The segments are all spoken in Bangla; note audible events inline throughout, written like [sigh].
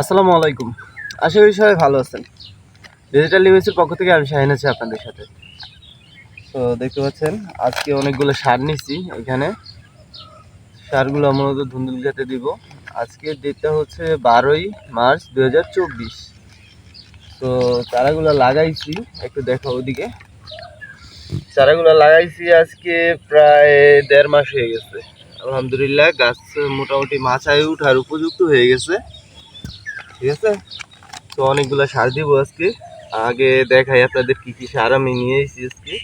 আসসালামু আলাইকুম। আশা করি সবাই ভালো আছেন। ডিজিটাল লিভেসের পক্ষ থেকে আমি শাহিন আছি আপনাদের সাথে। তো দেখতে পাচ্ছেন, আজকে অনেকগুলো সার নিচ্ছি এখানে। সারগুলো মূলত ধুন্দুল খেতে দিব। আজকে ডেটটা হচ্ছে বারোই মার্চ দু হাজার চব্বিশ। তো চারাগুলো লাগাইছি, একটু দেখো ওদিকে। চারাগুলো লাগাইছি আজকে প্রায় দেড় মাস হয়ে গেছে। আলহামদুলিল্লাহ, গাছ মোটামুটি মাচায় উঠার উপযুক্ত হয়ে গেছে। ঠিক আছে? তো অনেকগুলো সার দিব আজকে। আগে দেখাই আপনাদের কি কি সার আমি নিয়ে এসেছি আজকে।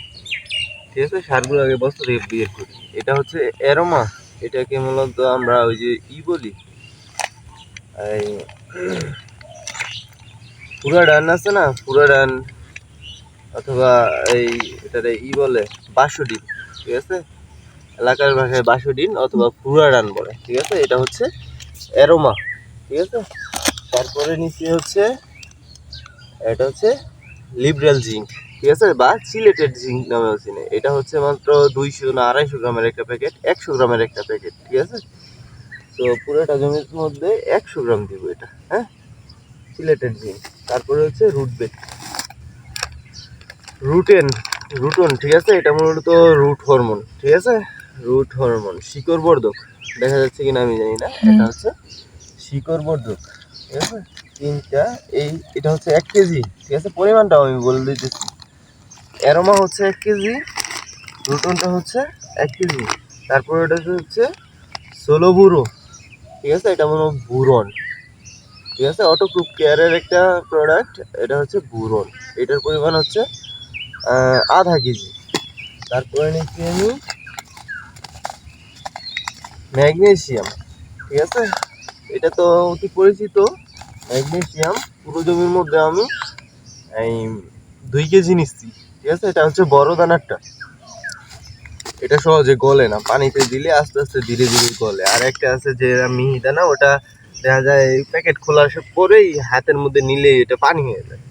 ঠিক আছে? সারগুলো আগে বছরে বের করি। এটা হচ্ছে এরোমা এটাকে মূলত আমরা ওই যে ই বলি। পুরা ডান আছে না? পুরা ডান অথবা এই এটারে ই বলে বাঁশডিন ঠিক আছে? এলাকার ভাষায় বাঁশডিন অথবা পুরা ডান বলে। ঠিক আছে? এটা হচ্ছে এরোমা ঠিক আছে? তারপরে নিচে হচ্ছে এটা হচ্ছে লিবরাল জিঙ্ক ঠিক আছে? বা সিলেটেড জিঙ্ক নামেও চিনে। এটা হচ্ছে মাত্র দুইশো না আড়াইশো গ্রামের একটা প্যাকেট একশো গ্রামের একটা প্যাকেট ঠিক আছে? তো পুরোটা জমির মধ্যে একশো গ্রাম দিব এটা হ্যাঁ? সিলেটেড জিঙ্ক তারপরে হচ্ছে রুট বেট রুটেন রুটন ঠিক আছে? এটা মূলত রুট হরমোন ঠিক আছে? রুট হরমোন শিকড় বর্ধক। দেখা যাচ্ছে কিনা আমি জানি না। এটা হচ্ছে শিকড় বর্ধক। ঠিক আছে তিনটা, এই এটা হচ্ছে এক কেজি, ঠিক আছে? পরিমাণটাও আমি বলে দিতেছি। অ্যারোমা হচ্ছে এক কেজি রুটনটা হচ্ছে এক কেজি। তারপর এটা হচ্ছে ষোলো বুড়ো ঠিক আছে? এটা হয় বুরন, ঠিক আছে? অটোক্রুপ কেয়ারের একটা প্রোডাক্ট এটা হচ্ছে বুরন। এটার পরিমাণ হচ্ছে আধা কেজি। তারপরে নিচ্ছি আমি ম্যাগনেসিয়াম, ঠিক আছে? এটা তো অতি পরিচিত। ম্যাগনেসিয়াম পুরো জমির মধ্যে আমি এই দুই কেজি নিচ্ছি, ঠিক আছে? এটা হচ্ছে বড় দানারটা। এটা সহজে গলে না, পানিতে দিলে আস্তে আস্তে ধীরে ধীরে গলে। আর একটা আছে যে মিহি দানা, ওটা দেখা যায় প্যাকেট খোলার পরেই হাতের মধ্যে নিলে এটা পানি হয়ে যায়।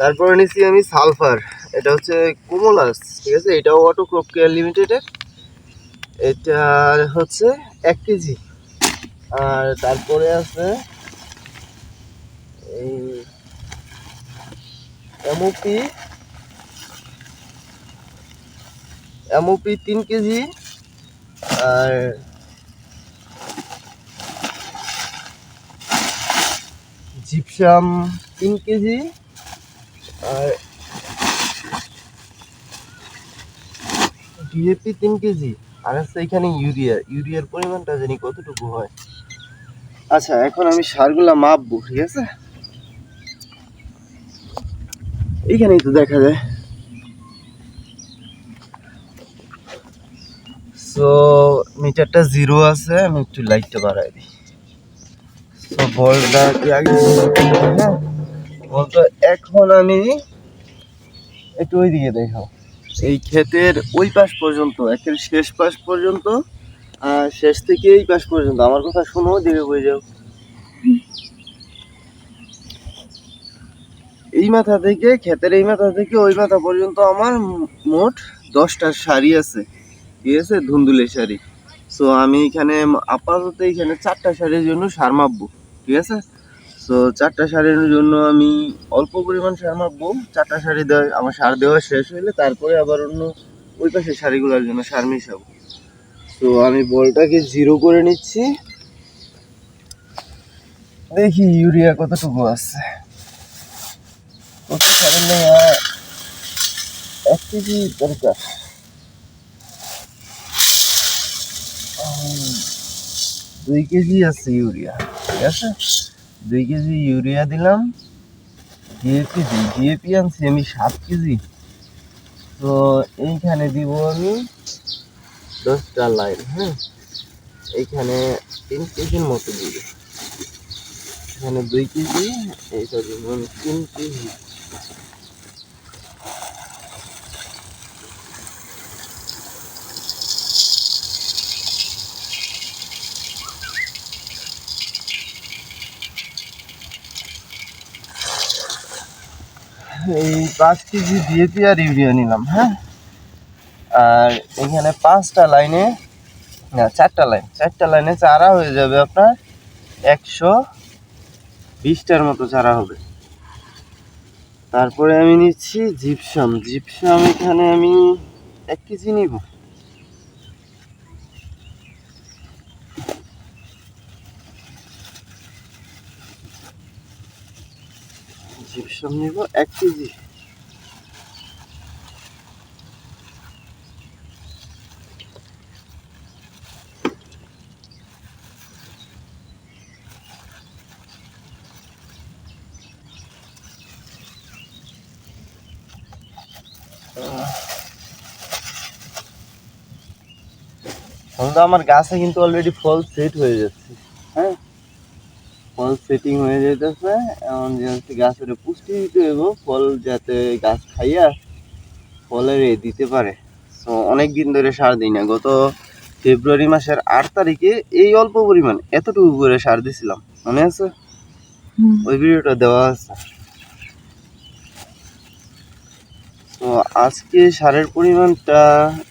তারপরে নিচ্ছি আমি সালফার। এটা হচ্ছে কোমোলাস, ঠিক আছে? এটাও অটোক্রপ কেয়ার লিমিটেডের। এটা হচ্ছে এক কেজি। আর তারপরে আছে এই এমওপি এমওপি তিন কেজি আর জিপসাম তিন কেজি আর ডিএপি তিন কেজি। আর আছে এখানে ইউরিয়া। ইউরিয়ার পরিমাণটা জানি কতটুকু হয়? আচ্ছা এখন আমি সারগুলা মাপবো ঠিক আছে? এইখানেই তো দেখা যায়। সো মিটারটা জিরো আছে আমি একটু লাইটটা বাড়াই দিই। সো বলটা কি আগে হ্যাঁ? বলতো এখন আমি একটু ওইদিকে দেখাও। এই ক্ষেতের ওই পাশ পর্যন্ত একের শেষ পাশ পর্যন্ত শেষ থেকে এই পাশ পর্যন্ত। আমার কথা শোনো দিকে হয়ে যাও। এই মাথা থেকে, ক্ষেতের এই মাথা থেকে, ওই মাথা পর্যন্ত আমার মোট দশটা শাড়ি আছে। ঠিক আছে? ধুন্দুলের শাড়ি। সো আমি এখানে, আপাতত এখানে চারটা শাড়ির জন্য সার মাপবো। ঠিক আছে? সো চারটা শাড়ির জন্য আমি অল্প পরিমাণ সার মাপবো। চারটা শাড়ি দেওয়া আমার সার দেওয়া শেষ হলে তারপরে আবার অন্য ওই পাশে শাড়িগুলোর জন্য সার মিশাবো। তো আমি বলটাকে জিরো করে নিচ্ছি। দেখি ইউরিয়া কতটুকু আছে। শাড়ি নেওয়া এক কেজি দরকার। দুই কেজি আছে ইউরিয়া, ঠিক আছে? দুই কেজি ইউরিয়া দিলাম। ডিএপি দিই। ডিএপি আনছি আমি সাত কেজি। তো এইখানে দিব আমি দশটা লাইন হ্যাঁ? এইখানে তিন কেজির মতো দিব। এখানে দুই কেজি এইটা দিব তিন কেজি। এই পাঁচ কেজি ডিএপি আর ইউরিয়া নিলাম হ্যাঁ? আর এখানে পাঁচটা লাইনে, না, চারটা লাইন, চারটা লাইনে চারা হয়ে যাবে আপনার একশো বিশটার মতো চারা হবে। তারপরে আমি নিচ্ছি জিপসাম। জিপসাম এখানে আমি এক কেজি নিব। জিপসাম নিব এক কেজি। তো আমার গাছে কিন্তু অলরেডি ফল সেট হয়ে যাচ্ছে। হ্যাঁ? ফল সেটিং হয়ে যেতেছে এমন যে হচ্ছে গাছের পুষ্টি দিতে হইব ফল যাতে গাছ খাইয়া ফলের এ দিতে পারে। তো অনেক দিন ধরে সার দিই না। গত ফেব্রুয়ারি মাসের আট তারিখে এই অল্প পরিমাণ এতটুকু করে সার দিছিলাম। মনে আছে? ওই ভিডিওটা দেওয়া আছে তো আজকে সারের পরিমাণটা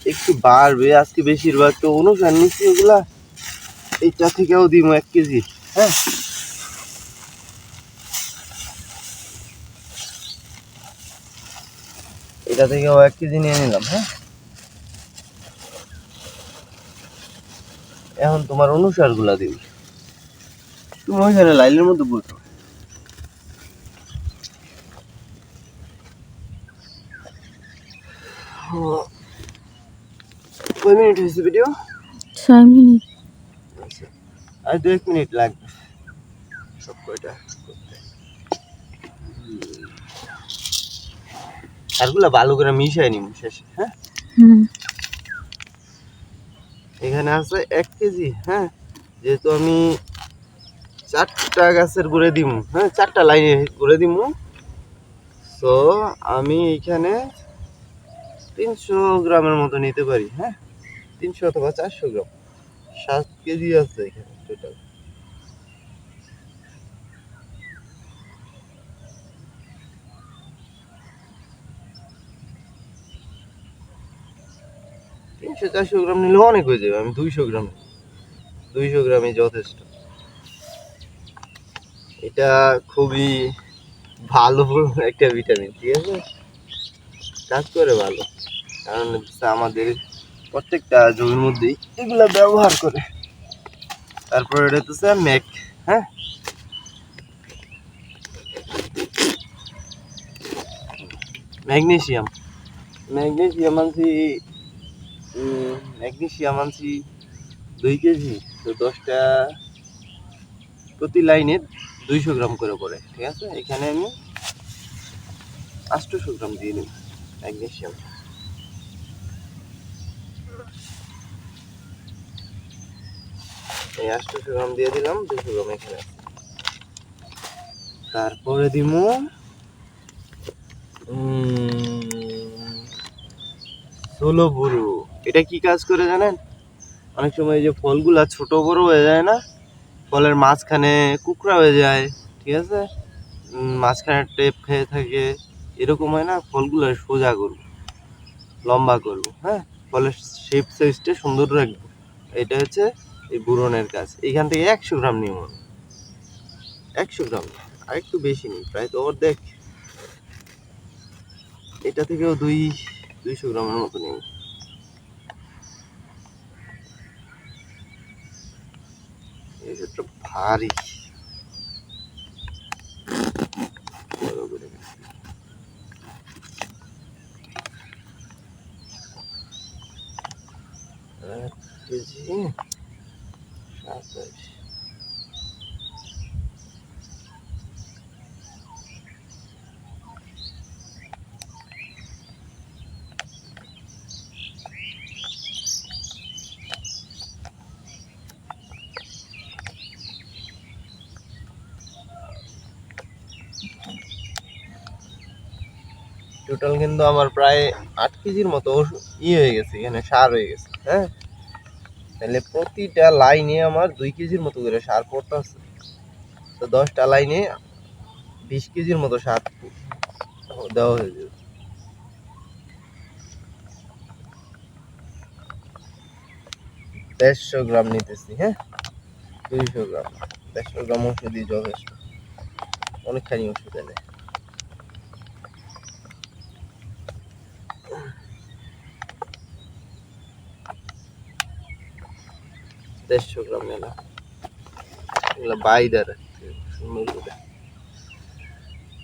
একটু বাড়বে, আজকে বেশিরভাগ। তো অনুসার নিচ্ছি ওগুলা এইটা থেকেও দিব এক কেজি। হ্যাঁ? এটা থেকেও এক কেজি নিয়ে নিলাম হ্যাঁ? এখন তোমার অনুসারগুলা দিবি। তুমি ওইখানে লাইনের মধ্যে বসো। কয় মিনিট হয়েছে ভিডিও ছয় মিনিট। আর দু এক মিনিট লাগবে। সব কয়টা করতে। সারগুলা ভালো করে মিশাই নিব শেষে হ্যাঁ? এখানে আছে এক কেজি হ্যাঁ? যেহেতু আমি চারটা গাছের করে দিব হ্যাঁ? চারটা লাইনে করে দিব তো আমি এখানে তিনশো গ্রামের মতো নিতে পারি হ্যাঁ? তিনশো অথবা চারশো গ্রাম। সাত কেজি আছে এখানে টোটাল তিনশো চারশো গ্রাম নিলে অনেক হয়ে যাবে, আমি দুইশো গ্রাম দুইশো গ্রামই যথেষ্ট। এটা খুবই ভালো [laughs] একটা ভিটামিন ঠিক আছে? কাজ করে ভালো। কারণ হচ্ছে আমাদের প্রত্যেকটা জমির মধ্যেই এগুলা ব্যবহার করে। তারপরে এটা হচ্ছে ম্যাক হ্যাঁ? ম্যাগনেসিয়াম ম্যাগনেসিয়াম আনছি উম, ম্যাগনেসিয়াম আনছি দুই কেজি তো দশটা প্রতি লাইনে দুইশো গ্রাম করে পড়ে ঠিক আছে? এখানে আমি আটশোশো গ্রাম দিয়ে নিই ম্যাগনেসিয়াম এই আটশোশো গ্রাম দিয়ে দিলাম দুশো গ্রাম এখানে তারপরে দিমু ষোলো বুড়ো এটা কি কাজ করে জানেন? অনেক সময় যে ফলগুলা ছোট বড় হয়ে যায় না, ফলের মাঝখানে কুকড়া হয়ে যায়, ঠিক আছে? মাঝখানে টেপ খেয়ে থাকে, এরকম হয় না, ফলগুলো সোজা করব, লম্বা করব হ্যাঁ? ফলের শেপ সাইজটা সুন্দর রাখব। এটা হচ্ছে এই বুরনের কাজ এখান থেকে একশো গ্রাম নিয়ে মনে একশো গ্রাম আর একটু বেশি নিই, প্রায় তো অর্ধেক। এটা থেকেও দুই, দুইশো গ্রামের মতো নিই। এটা ভারী বড় করে নে। এক কেজি সাতাশ টোটাল কিন্তু আমার প্রায় আট কেজির মতো ই হয়ে গেছে, এখানে সার হয়ে গেছে হ্যাঁ? তাহলে প্রতিটা লাইনে আমার দুই কেজির মতো করে সার পড়তেছে তো দশটা লাইনে বিশ কেজির মতো সার দেওয়া হয়ে যাবে। দেড়শো গ্রাম নিতেছি হ্যাঁ? দুইশো গ্রাম, দেড়শো গ্রাম ওষুধই যথেষ্ট। অনেকখানি ওষুধ এনে। দেড়শো গ্রাম নিলাম এগুলো বাইদার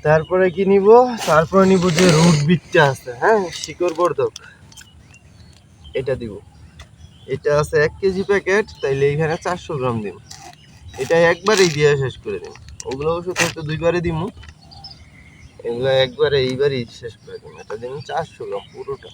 তারপরে কি নিব? তারপরে নিব যে রুট বিটটা আছে হ্যাঁ শিকড় বর্ধক। এটা দিব। এটা আছে এক কেজি প্যাকেট, তাইলে এখানে চারশো গ্রাম দিব। এটা একবারেই দিয়ে শেষ করে দিন ওগুলো ওষুধ হয়তো দুইবারে দিব। এগুলো একবারে এইবারই শেষ করে দিন এটা দিন চারশো গ্রাম পুরোটা।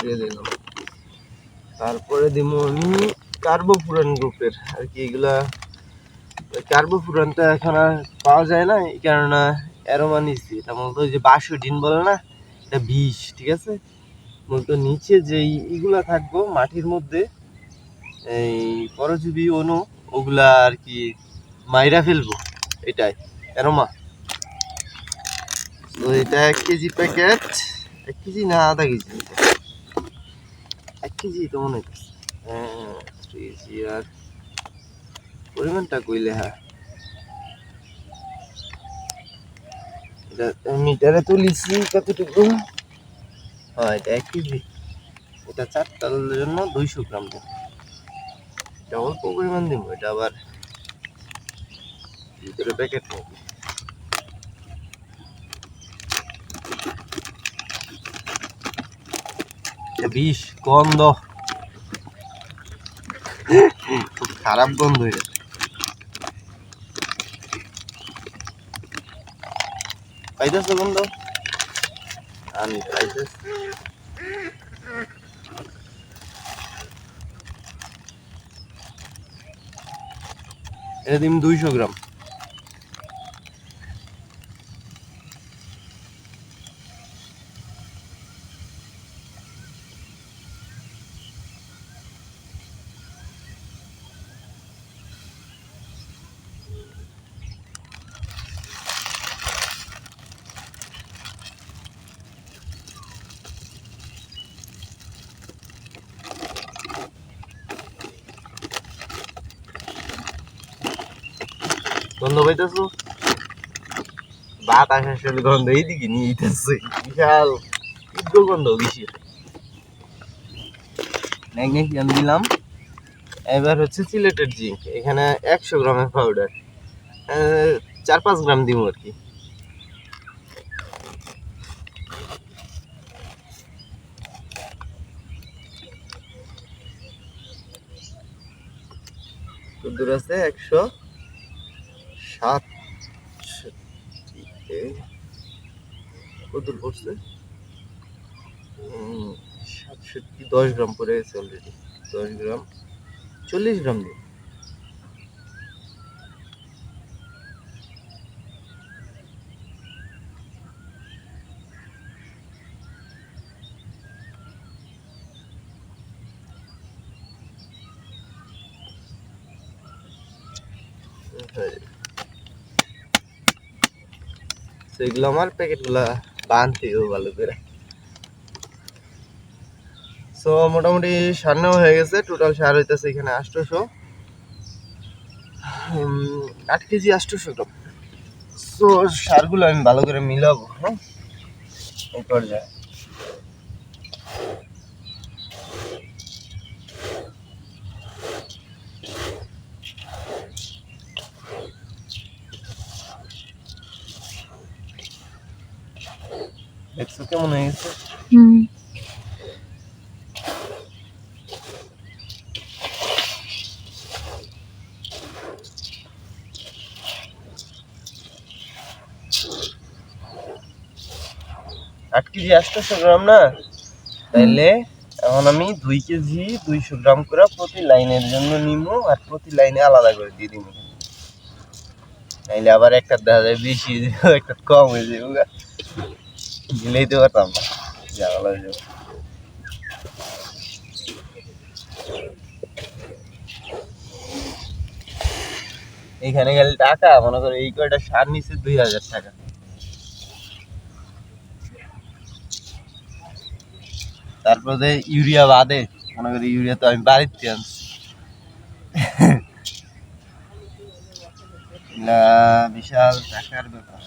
দিলাম। তারপরে দিব আমি কার্বোফুরান গ্রুপের। আর কি এগুলা কার্বোফুরানটা এখন আর পাওয়া যায় না, এই কারণে অ্যারোমা নিচ্ছি। এটা মূলত ওই যে বাসুডিন বলে না, এটা বিষ, ঠিক আছে? মূলত নিচে যেই ইগুলা থাকব, মাটির মধ্যে, এই পরজীবী অনু ওগুলা আর কি মাইরা ফেলব, এটাই, অ্যারোমা। তো এটা এক কেজি প্যাকেট, এক কেজি না, আধা কেজি? কেজি তো মনে হচ্ছে হ্যাঁ আর পরিমাণটা কইলে হ্যাঁ। মিটারে তুলিছি কতটুকু? হ্যাঁ এটা এক কেজি। এটা চারটার জন্য দুইশো গ্রাম দেব। এটা অল্প পরিমাণ দিব, এটা আবার ভিতরে প্যাকেট নেব। বিষ গন্ধ। খুব খারাপ গন্ধ এটা পাইতেছ গন্ধ? আমি পাইতেছ। এটা দিম দুইশো গ্রাম। গন্ধ পাইতেছ? বাতাস আসলে গন্ধ এইদিকে নিয়ে যেতেছে বিশাল। তীব্র গন্ধ বেশি। ম্যাগনেসিয়াম দিলাম। এবার হচ্ছে সিলেটের জিঙ্ক। এখানে একশো গ্রামের পাউডার চার, পাঁচ গ্রাম দিব আর কি। দূর আছে একশো। সাত কত পড়ছে? সাতষট্টি দশ গ্রাম পড়ে গেছে অলরেডি দশ গ্রাম চল্লিশ গ্রাম সেগুলো আমার প্যাকেটগুলা বানতে ভালো করে। সো মোটামুটি সার হয়ে গেছে টোটাল সার হইতেছে এখানে আষ্টশো আট কেজি আষ্টশো গ্রাম। সো সারগুলো আমি ভালো করে মিলাবো হ্যাঁ? এই পর্যায়ে। দেখছ কেমন হয়ে গেছে? হুম। আট কেজি আটশোশো গ্রাম না? তাইলে এখন আমি দুই কেজি দুইশো গ্রাম করে প্রতি লাইনের জন্য নিবো আর প্রতি লাইনে আলাদা করে দিয়ে দিব নাইলে আবার একটা দেখা যায় বেশি হয়ে যাবে, একটা কম হয়ে যাবে গা। মিলেই তো পারতাম না, ঝামেলা হয়ে যাবে। এইখানে গেলে টাকা, মনে করো এই কয়টা সার নিচ্ছে দুই হাজার টাকা। তারপরে ইউরিয়া বাদে, মনে করি ইউরিয়া তো আমি বাড়িতে আনছি। বিশাল টাকার ব্যাপার।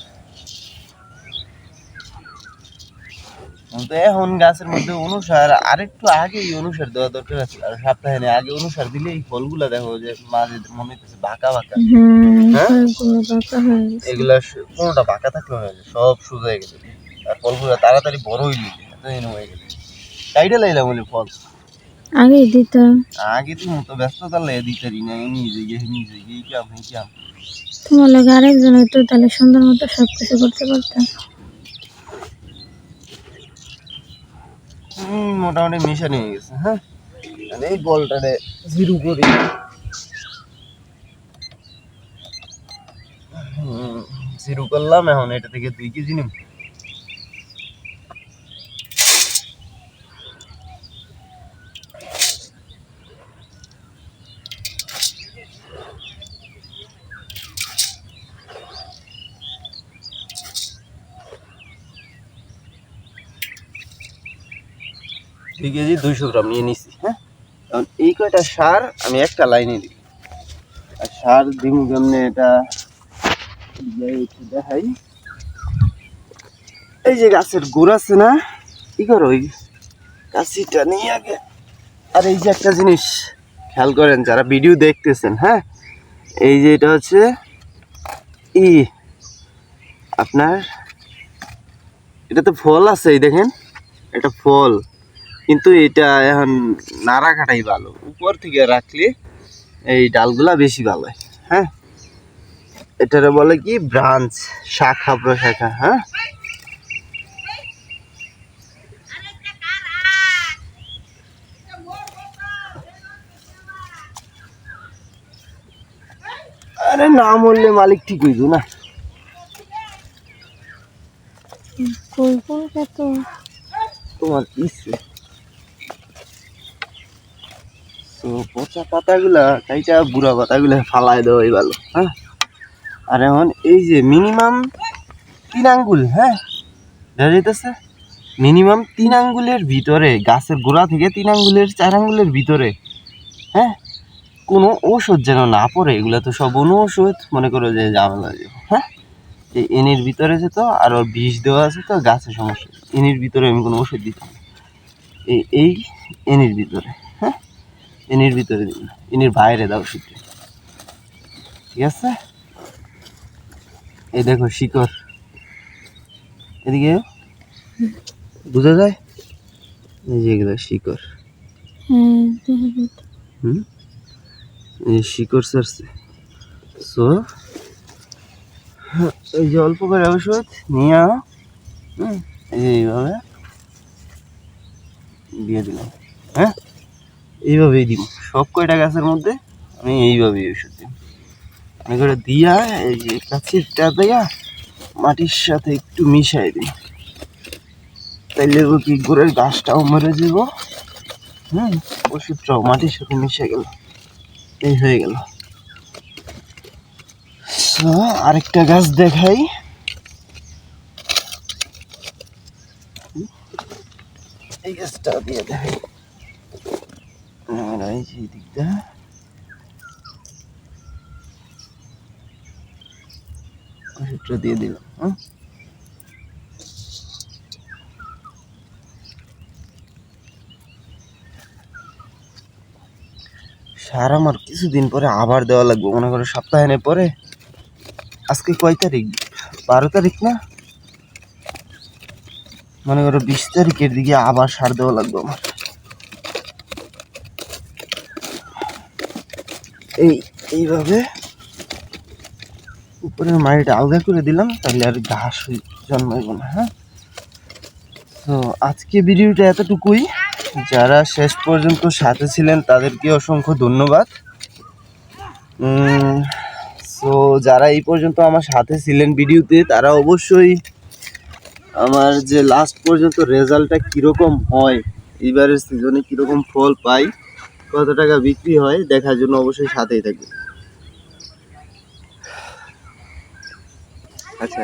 তো এখন গাছের মধ্যে অনুসার আরেকটু আগে এই অনুসার দেওয়া দরকার আছে। আর সপ্তাহে আগে অনুসার দিলে এই ফলগুলা দেখো যে মাঝে মনে হইতেছে বাঁকা বাঁকা। হ্যাঁ? এগুলা কোনোটা বাঁকা থাকলে হয়ে সব হয়ে গেছে। আর ফলগুলো তাড়াতাড়ি বড় হইলে এতদিন হয়ে গেছে। কাইটা লাইলাম বলে ফল। আগেই দিতাম আগে তুই মতো ব্যস্ততা লাই দিতে রি না নিজে গিয়ে নিজে গিয়ে কাম এই কাম। তোমার লাগে আরেকজন হয়তো তাহলে সুন্দর মতো সব কিছু করতে পারতাম। মোটামুটি মিশে নিয়ে গেছে। হ্যাঁ। এই বলটারে জিরু করি। হুম, জিরু করলাম এখন এটা থেকে দুই কেজি নিম দুই কেজি দুইশো গ্রাম নিয়ে নিছি হ্যাঁ? এখন এই কয়টা সার আমি একটা লাইনে দিই। আর সার দিম কেমনে এটা? দেখাই। এই যে গাছের গুড় আছে না, কি করো ওই কাশিটা নিয়ে আগে। আর এই যে একটা জিনিস, খেয়াল করেন যারা ভিডিও দেখতেছেন হ্যাঁ? এই যে এটা হচ্ছে ই, আপনার, এটা তো ফল আছে এই দেখেন? এটা ফল। কিন্তু এটা এখন না রাখাটাই ভালো। উপর থেকে রাখলে এই ডালগুলা বেশি ভালো। হয়? হ্যাঁ এটারে বলে কি? ব্রাঞ্চ শাখা প্রশাখা হ্যাঁ? আরে না মরলে মালিক ঠিক হইত না। তোমার ইচ্ছে। তো পচা পাতাগুলা কাইটা বুড়া পাতাগুলা ফালাই দেওয়াই ভালো হ্যাঁ? আর এখন এই যে মিনিমাম তিন আঙ্গুল হ্যাঁ? দেখা যাইতেছে মিনিমাম তিন আঙ্গুলের ভিতরে, গাছের গোড়া থেকে তিন আঙ্গুলের চার আঙ্গুলের ভিতরে হ্যাঁ? কোনো ঔষধ যেন না পড়ে, এগুলো তো সব অনু ওষুধ মনে করো যে ঝামেলা যাবে হ্যাঁ? এই এনের ভিতরে যে তো, আর ওর বিষ দেওয়া আছে তো, গাছের সমস্যা, এনের ভিতরে আমি কোনো ওষুধ দিতাম এই এই এনের ভিতরে। এনের ভিতরে দিই না এনের বাইরে দাও ওষুধ ঠিক আছে? এই দেখো শিকড়। এদিকে বোঝা যায়? এই যে এগুলো শিকড়। হুম এই শিকড় সারছে। সো এই যে অল্প করে ওষুধ নিয়ে আও। হুম? এই যে এইভাবে দিয়ে দিলাম। হ্যাঁ? এইভাবেই দিব। সব কয়টা গাছের মধ্যে আমি এইভাবেই ওষুধ দিব মনে করে দিয়া এই যে কাছিরটা দিয়া মাটির সাথে একটু মিশাই দিই। তাইলে কি গোড়ের গাছটাও মরে যাব? হুম, ওষুধটাও মাটির সাথে মিশে গেল। এই হয়ে গেল। আরেকটা গাছ দেখাই। এই গাছটা দিয়ে দেখাই। আর এই যে দিকটা ওষুধটা দিয়ে সার আমার কিছুদিন পরে আবার দেওয়া লাগবে, মনে করো সপ্তাহে পরে। আজকে কয় তারিখ? বারো তারিখ না? মনে করো বিশ তারিখের দিকে আবার সার দেওয়া লাগবে আমার। এই, এইভাবে উপরের মাটিটা আলগা করে দিলাম, তাহলে আর ঘাস জন্মাইব না হ্যাঁ? তো আজকে ভিডিওটা এতটুকুই। যারা শেষ পর্যন্ত সাথে ছিলেন, তাদেরকে অসংখ্য ধন্যবাদ। সো যারা এই পর্যন্ত আমার সাথে ছিলেন ভিডিওতে, তারা অবশ্যই আমার যে লাস্ট পর্যন্ত রেজাল্টটা কীরকম হয় এবারের সিজনে কীরকম ফল পাই কত টাকা বিক্রি হয় দেখার জন্য অবশ্যই সাথেই থাকবে। আচ্ছা